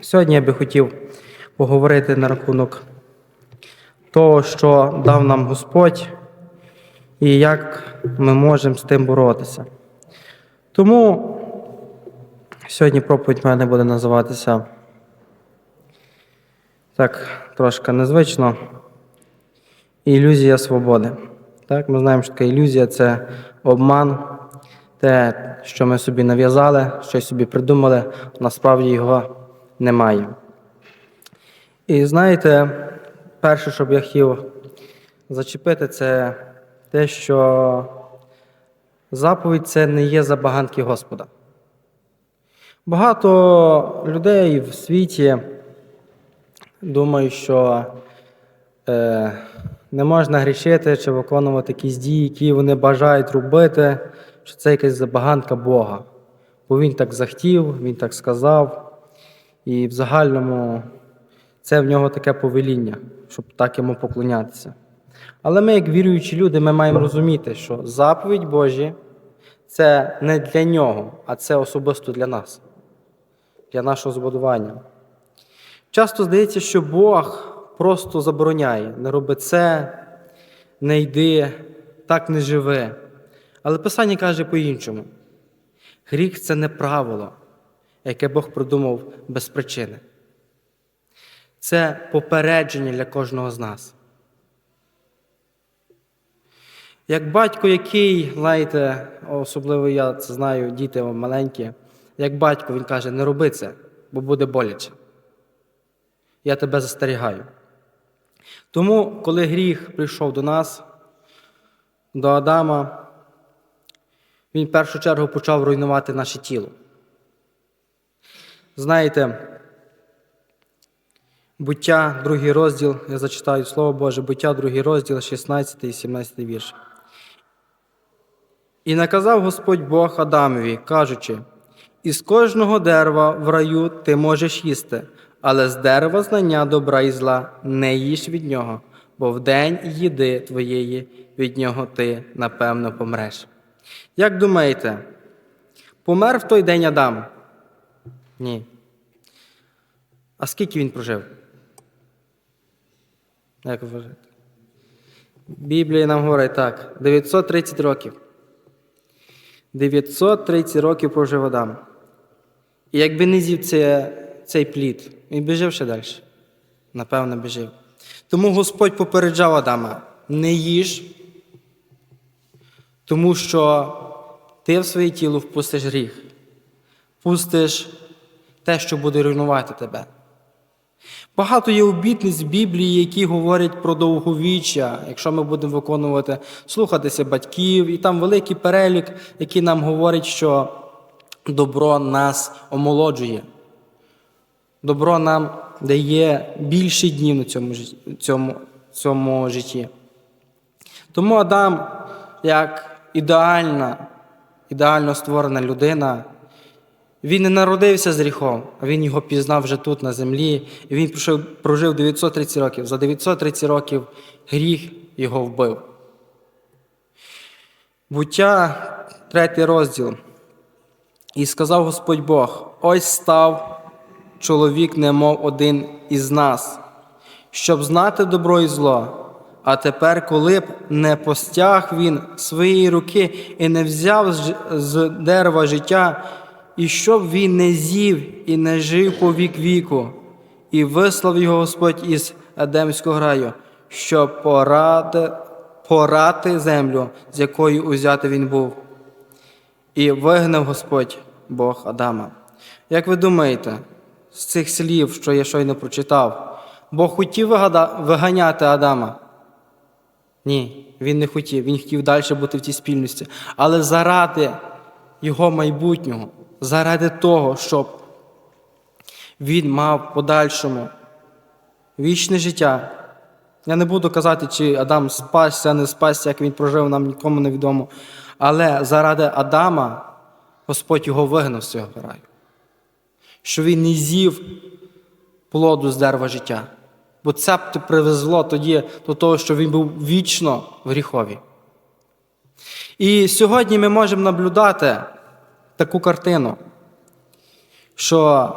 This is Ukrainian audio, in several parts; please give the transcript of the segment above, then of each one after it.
Сьогодні я би хотів поговорити на рахунок того, що дав нам Господь, і як ми можемо з тим боротися. Тому сьогодні проповідь в мене буде називатися так трошки незвично. Ілюзія свободи. Так, ми знаємо, що така ілюзія це обман, те, що ми собі нав'язали, щось собі придумали, насправді його немає. І знаєте, перше, що б я хотів зачепити, це те, що заповідь це не є забаганки Господа. Багато людей в світі думають, що е, не можна грішити чи виконувати якісь дії, які вони бажають робити, що це якась забаганка Бога. Бо він так захотів, він так сказав, і в загальному це в нього таке повеління, щоб так йому поклонятися. Але ми, як віруючі люди, ми маємо розуміти, що заповідь Божі це не для нього, а це особисто для нас, для нашого збудування. Часто здається, що Бог просто забороняє, не роби це, не йди, так не живи. Але Писання каже по-іншому: гріх це не правило, яке Бог придумав без причини. Це попередження для кожного з нас. Як батько, який, знаєте, особливо я це знаю, діти маленькі, як батько він каже, не роби це, бо буде боляче. Я тебе застерігаю. Тому, коли гріх прийшов до нас, до Адама, він в першу чергу почав руйнувати наше тіло. Знаєте, буття, другий розділ, я зачитаю Слово Боже, буття, другий розділ, 16 і 17 вірш. І наказав Господь Бог Адамові, кажучи: із кожного дерева в раю ти можеш їсти, але з дерева знання добра і зла не їж від нього, бо в день їди твоєї від нього ти напевно помреш. Як думаєте, помер в той день Адам? Ні. А скільки він прожив? Як вважаєте? Біблія нам говорить так: 930 років. 930 років прожив Адам. І якби не з'їв це, цей плід, він би жив ще далі. Напевно, би жив. Тому Господь попереджав Адама: не їж, тому що ти в своє тіло впустиш гріх, впустиш те, що буде руйнувати тебе. Багато є обітниць в Біблії, які говорять про довговіччя, якщо ми будемо виконувати, слухатися батьків, і там великий перелік, який нам говорить, що добро нас омолоджує. Добро нам дає більше днів на цьому, цьому, цьому житті. Тому Адам, як ідеальна, ідеально створена людина, він не народився з гріхом, а він його пізнав вже тут, на землі, і він прожив, прожив 930 років. За 930 років гріх його вбив. Буття, третій розділ. І сказав Господь Бог: ось став чоловік, немов один із нас, щоб знати добро і зло. А тепер, коли б не постяг він своєї руки і не взяв з дерева життя, і щоб він не з'їв і не жив по вік віку, і вислав його Господь із Едемського раю, щоб поради, порати землю, з якої узяти він був. І вигнав Господь Бог Адама. Як ви думаєте, з цих слів, що я щойно прочитав, Бог хотів виганяти Адама? Ні, він не хотів, він хотів далі бути в тій спільності. Але заради його майбутнього, заради того, щоб він мав подальшому вічне життя. Я не буду казати, чи Адам спасся, не спасся, як він прожив, нам нікому не відомо. Але заради Адама Господь його вигнав з цього раю. Що він не з'їв плоду з дерева життя. Бо це б привезло тоді до того, що він був вічно в гріхові. І сьогодні ми можемо наблюдати таку картину, що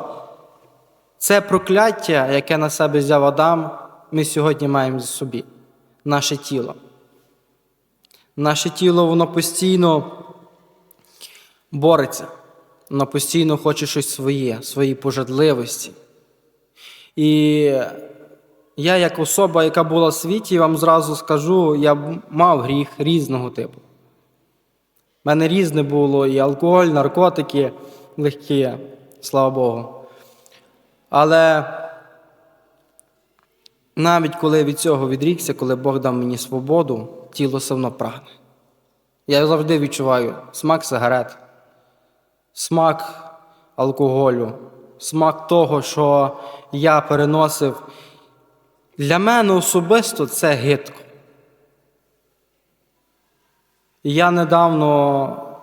Це прокляття, яке на себе взяв Адам, ми сьогодні маємо за собі. Наше тіло. Наше тіло, воно постійно бореться, воно постійно хоче щось своє, свої пожадливості. І я, як особа, яка була в світі, вам зразу скажу, я мав гріх різного типу. У мене різне було і алкоголь, наркотики легкі, слава Богу. Але навіть коли від цього відрікся, коли Бог дав мені свободу, тіло все одно прагне. Я завжди відчуваю смак сигарет, смак алкоголю, смак того, що я переносив. Для мене особисто це гидко. Я недавно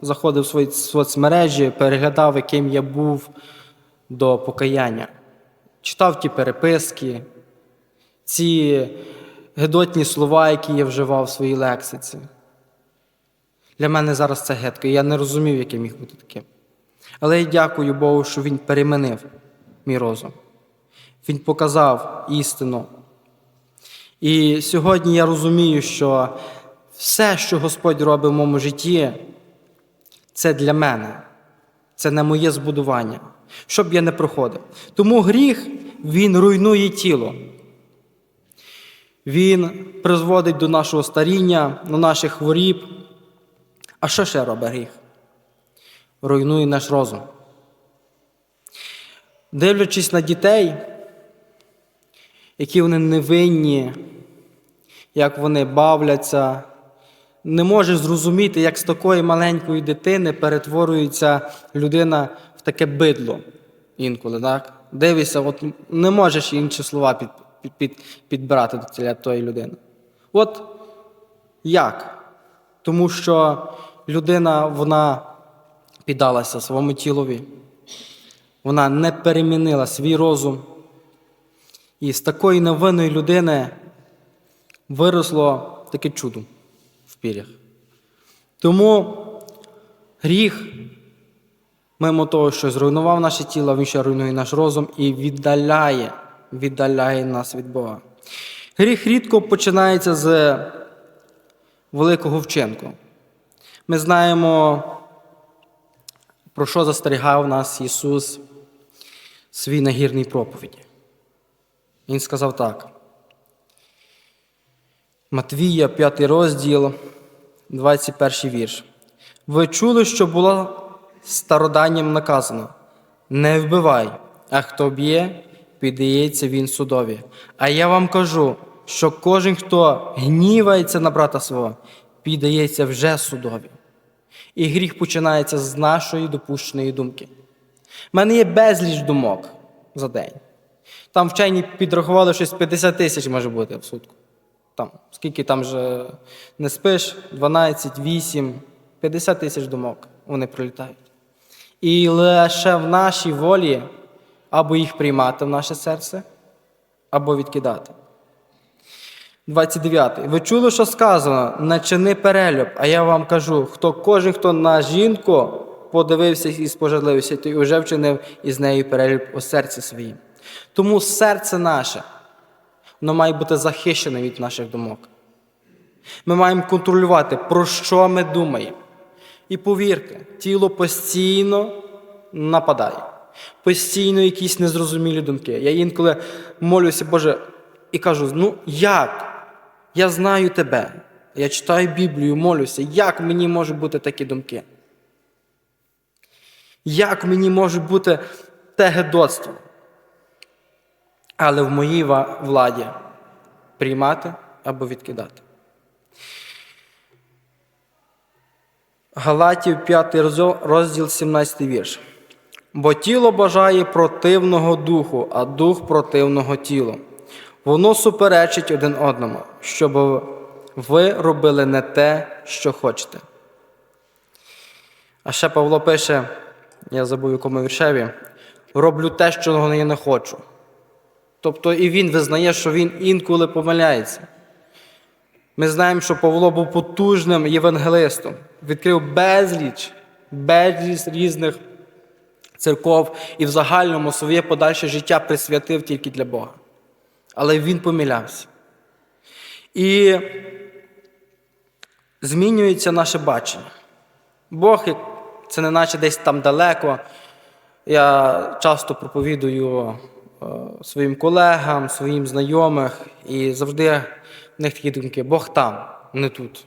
заходив в свої соцмережі, переглядав, яким я був до покаяння. Читав ті переписки, ці гидотні слова, які я вживав в своїй лексиці. Для мене зараз це гидко, я не розумів, яке міг бути таким. Але я дякую Богу, що Він перемінив мій розум. Він показав істину. І сьогодні я розумію, що все, що Господь робить в моєму житті, це для мене, це не моє збудування, щоб я не проходив. Тому гріх він руйнує тіло. Він призводить до нашого старіння, до наших хворіб. А що ще робить гріх? Руйнує наш розум. Дивлячись на дітей, які вони невинні, як вони бавляться, не можеш зрозуміти, як з такої маленької дитини перетворюється людина в таке бидло інколи. так? Дивишся, от не можеш інші слова під, під, під, підбирати до ціля тої людини. От як? Тому що людина вона піддалася своєму тілові, вона не перемінила свій розум. І з такої невинної людини виросло таке чудо в пір'ях. Тому гріх, мимо того, що зруйнував наше тіло, він ще руйнує наш розум і віддаляє, віддаляє нас від Бога. Гріх рідко починається з великого вчинку. Ми знаємо, про що застерігав нас Ісус в свій нагірній проповіді. Він сказав так. Матвія, 5 розділ, 21 вірш. Ви чули, що було староданням наказано: не вбивай, а хто б'є, піддається він судові. А я вам кажу, що кожен, хто гнівається на брата свого, піддається вже судові. І гріх починається з нашої допущеної думки. У мене є безліч думок за день. Там вчені підрахували щось 50 тисяч може бути в сутку. Там, скільки там же не спиш, 12, 8, 50 тисяч думок вони прилітають. І лише в нашій волі або їх приймати в наше серце, або відкидати. 29. Ви чули, що сказано, не чини перелюб, а я вам кажу, хто кожен, хто на жінку подивився і спожадливився, той вже вчинив із нею перелюб у серці своїм. Тому серце наше, воно має бути захищене від наших думок. Ми маємо контролювати, про що ми думаємо. І повірте, тіло постійно нападає, постійно якісь незрозумілі думки. Я інколи молюся, Боже, і кажу: ну як? Я знаю тебе. Я читаю Біблію, молюся, як мені можуть бути такі думки? Як мені може бути те гедоцтво? Але в моїй владі приймати або відкидати. Галатів 5 розділ 17 вірш. Бо тіло бажає противного духу, а дух противного тілу. Воно суперечить один одному, щоб ви робили не те, що хочете. А ще Павло пише, я забув якому віршеві, роблю те, що я не хочу. Тобто і він визнає, що він інколи помиляється. Ми знаємо, що Павло був потужним євангелистом, відкрив безліч, безліч різних церков і в загальному своє подальше життя присвятив тільки для Бога. Але він помилявся. І змінюється наше бачення. Бог, це не наче десь там далеко. Я часто проповідую своїм колегам, своїм знайомих, і завжди в них такі думки: Бог там, не тут.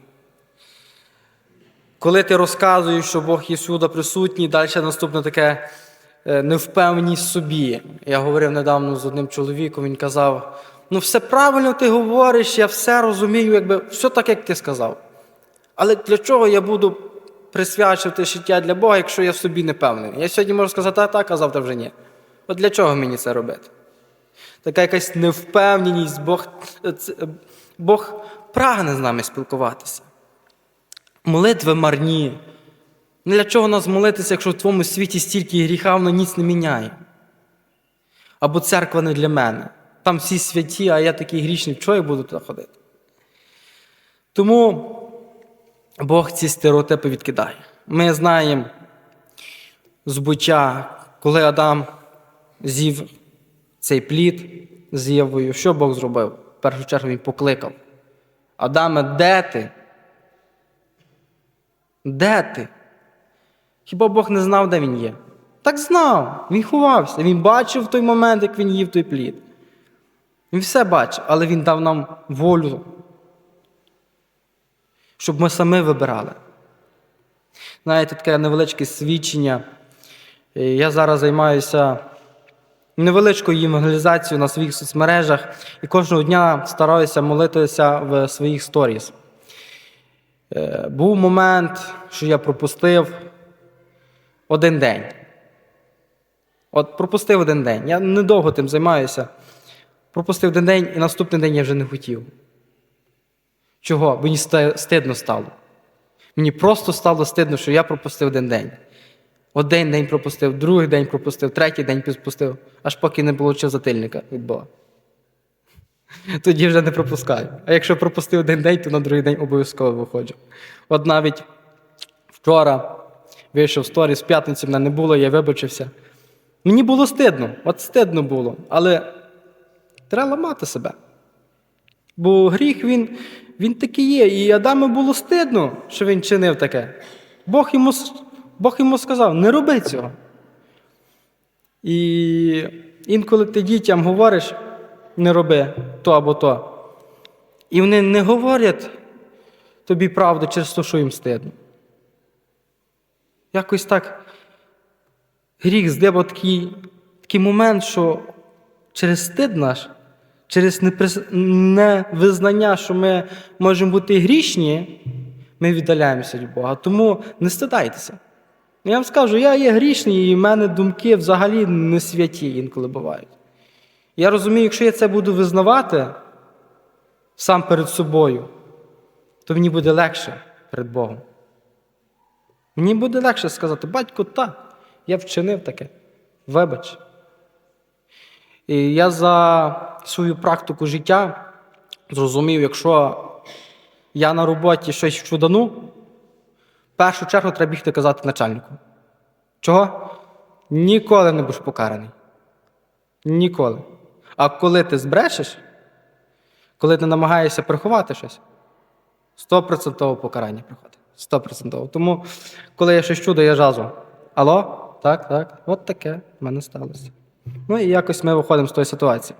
Коли ти розказуєш, що Бог є всюди присутній, далі наступне таке е, невпевненість собі. Я говорив недавно з одним чоловіком, він казав: ну, все правильно ти говориш, я все розумію, якби все так, як ти сказав. Але для чого я буду присвячувати життя для Бога, якщо я в собі не певний? Я сьогодні можу сказати «А, так, а завтра вже ні. От для чого мені це робити? Така якась невпевненість, Бог, Бог прагне з нами спілкуватися. Молитви марні. Ну, Для чого нас молитися, якщо в твоєму світі стільки гріха, воно ніц не міняє? Або церква не для мене. Там всі святі, а я такий грішний, чого я буду туди ходити? Тому Бог ці стереотипи відкидає. Ми знаємо з буття, коли Адам з'їв цей плід з Євою, що Бог зробив? В першу чергу він покликав. Адаме, де ти? Де ти? Хіба Бог не знав, де він є? Так знав, він ховався, він бачив в той момент, як він їв той плід. Він все бачив, але він дав нам волю, щоб ми самі вибирали. Знаєте, таке невеличке свідчення. Е, Я зараз займаюся невеличкою евангелізацією на своїх соцмережах і кожного дня стараюся молитися в своїх сторіс. Е, Був момент, що я пропустив один день. От пропустив один день. Я недовго тим займаюся. Пропустив один день і наступний день я вже не хотів. Чого? Мені стидно стало. Мені просто стало стидно, що я пропустив один день. Один день пропустив, другий день пропустив, третій день пропустив, аж поки не отримав затильника від Бога. Тоді вже не пропускаю. А якщо пропустив один день, то на другий день обов'язково виходжу. От навіть вчора вийшов сторіс, в п'ятницю мене не було, я вибачився. Мені було стидно, от стидно було, але треба ламати себе. Бо гріх він, він такий є. І Адаму було стидно, що він чинив таке. Бог йому, Бог йому сказав: не роби цього. І інколи ти дітям говориш, не роби то або то. І вони не говорять тобі правду через те, що їм стидно. Якось так гріх здибав такий, такий момент, що через стид наш, через невизнання, що ми можемо бути грішні, ми віддаляємося від Бога. Тому не стидайтеся. Я вам скажу, я є грішний, і в мене думки взагалі не святі інколи бувають. Я розумію, якщо я це буду визнавати сам перед собою, то мені буде легше перед Богом. Мені буде легше сказати, батько, так, я вчинив таке. Вибач. І я за свою практику життя зрозумів, якщо я на роботі щось чудану, першу чергу треба бігти казати начальнику. Чого? Ніколи не будеш покараний. Ніколи. А коли ти збрешеш, коли ти намагаєшся приховати щось, 100% покарання приходить. 100%. Тому, коли я щось чудо, я жазу. Алло? Так, так, от таке в мене сталося. Ну і якось ми виходимо з тої ситуації.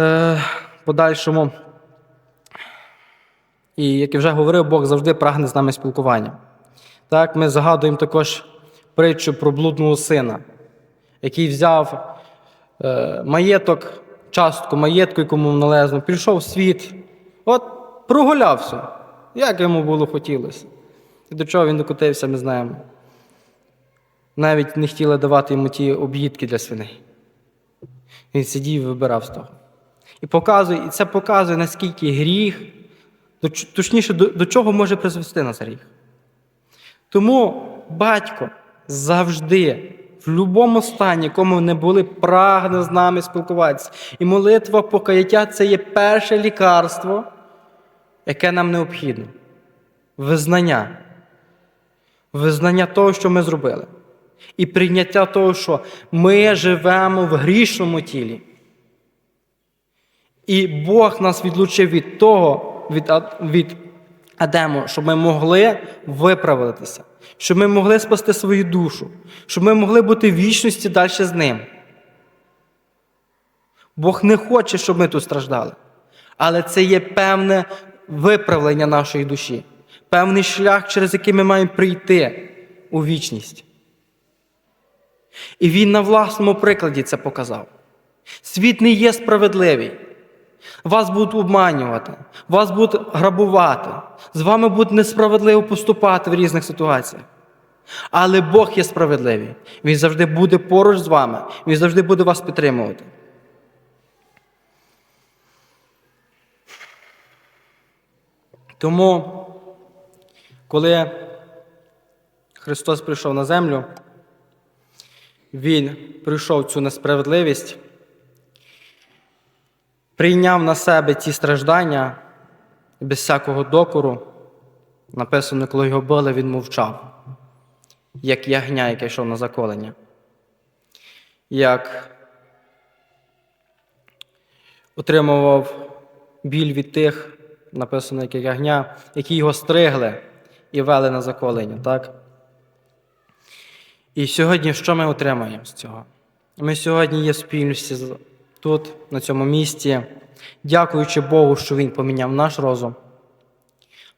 Е, подальшому. І як я вже говорив, Бог завжди прагне з нами спілкування. Так, ми згадуємо також притчу про блудного сина, який взяв е, маєток, частку маєтку, якому належно, пішов в світ, от прогулявся, як йому було хотілося. І до чого він докотився, ми знаємо. Навіть не хотіли давати йому ті об'їдки для свиней. Він сидів і вибирав з того. І показує, і це показує, наскільки гріх, точніше, до, до чого може призвести нас гріх. Тому батько завжди, в будь-якому стані, якому не були, прагне з нами спілкуватися. І молитва покаяття це є перше лікарство, яке нам необхідно. Визнання. Визнання того, що ми зробили. і прийняття того, що ми живемо в грішному тілі. І Бог нас відлучив від того, від, від Адему, щоб ми могли виправитися, щоб ми могли спасти свою душу, щоб ми могли бути в вічності далі з ним. Бог не хоче, щоб ми тут страждали. Але це є певне виправлення нашої душі, певний шлях, через який ми маємо прийти у вічність. І він на власному прикладі це показав. Світ не є справедливий. Вас будуть обманювати, вас будуть грабувати, з вами будуть несправедливо поступати в різних ситуаціях. Але Бог є справедливий. Він завжди буде поруч з вами, Він завжди буде вас підтримувати. Тому, коли Христос прийшов на землю, Він прийшов цю несправедливість, прийняв на себе ті страждання без всякого докору. Написано, коли його били, він мовчав, як ягня, яке йшов на заколення. Як отримував біль від тих, написано, як ягня, які його стригли і вели на заколення. Так? І сьогодні що ми отримаємо з цього? Ми сьогодні є в спільності тут, на цьому місці, дякуючи Богу, що Він поміняв наш розум,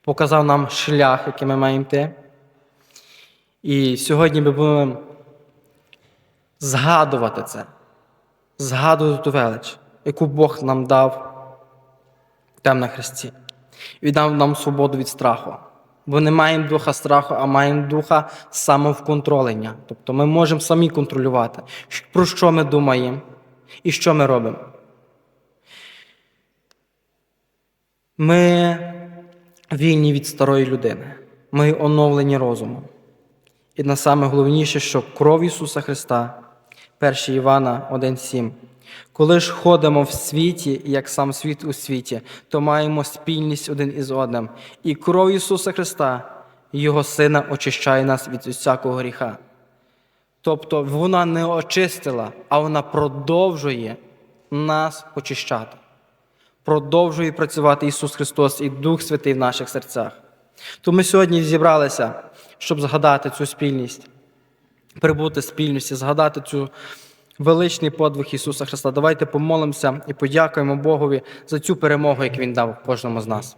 показав нам шлях, який ми маємо йти. І сьогодні ми будемо згадувати це, згадувати ту велич, яку Бог нам дав там на Христі. І дав нам свободу від страху. Бо не маємо духа страху, а маємо духа самовконтролення. Тобто ми можемо самі контролювати, про що ми думаємо і що ми робимо. Ми вільні від старої людини. Ми оновлені розумом. І на саме головніше, що кров Ісуса Христа, 1 Івана 1,7. Коли ж ходимо в світі, як сам світ у світі, то маємо спільність один із одним. І кров Ісуса Христа, Його Сина, очищає нас від усякого гріха. Тобто вона не очистила, а вона продовжує нас очищати. Продовжує працювати Ісус Христос і Дух Святий в наших серцях. То ми сьогодні зібралися, щоб згадати цю спільність, прибути в спільності, згадати цю величний подвиг Ісуса Христа. Давайте помолимося і подякуємо Богові за цю перемогу, яку Він дав кожному з нас.